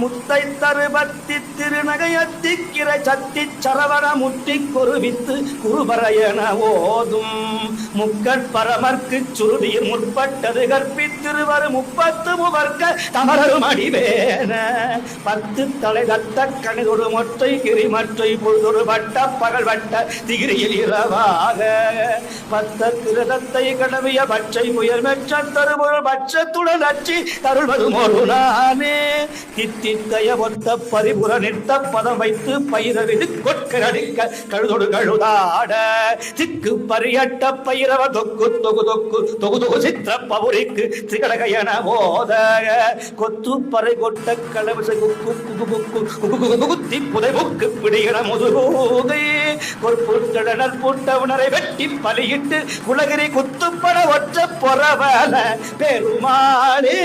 முத்தை தருபத்தி திருநகையத்திக்கிற சத்தி சரவண முட்டி குருவித்து குருபரையன ஓதும். முக்கட் பரமர்க்கு முற்பட்டது கற்பித்திருவர் முப்பத்து முவர்க்க தமரரும் அடிவேன பத்து தலை தத்த கணிதொரு மொட்டை கிரி மற்றை பொழுதொரு வட்ட பகல் வட்ட திகிரியில் இரவாக. பத்த திருதத்தை கடவிய பச்சை முயல் மெச்ச தருபொருள் பட்சத்துடன் அச்சி தருள்வதும் ஒரு நானே. தீர்க்கைய ஒத்த பரிபுற நிறுத்த பதம் வைத்து பயிரவிது கொட்கடிக்க கழுதொடு கழுதாட. திக்கு பரியட்ட பயிரவ தொக்கு தொகு தொக்கு தொகு தொகு சித்திர பவுரிக்கு திகடகையன போத கொத்து பறை கொட்ட கலவசை குக்கு குகு குக்கு குகு குகு குத்தி புதை முக்கு பிடிகிற முதுகோகை கொற்புத்தடனர் பூட்டவுணரை வெட்டி பலியிட்டு உலகிரி குத்துப்பட ஒற்ற பொறவல. பெருமாளே.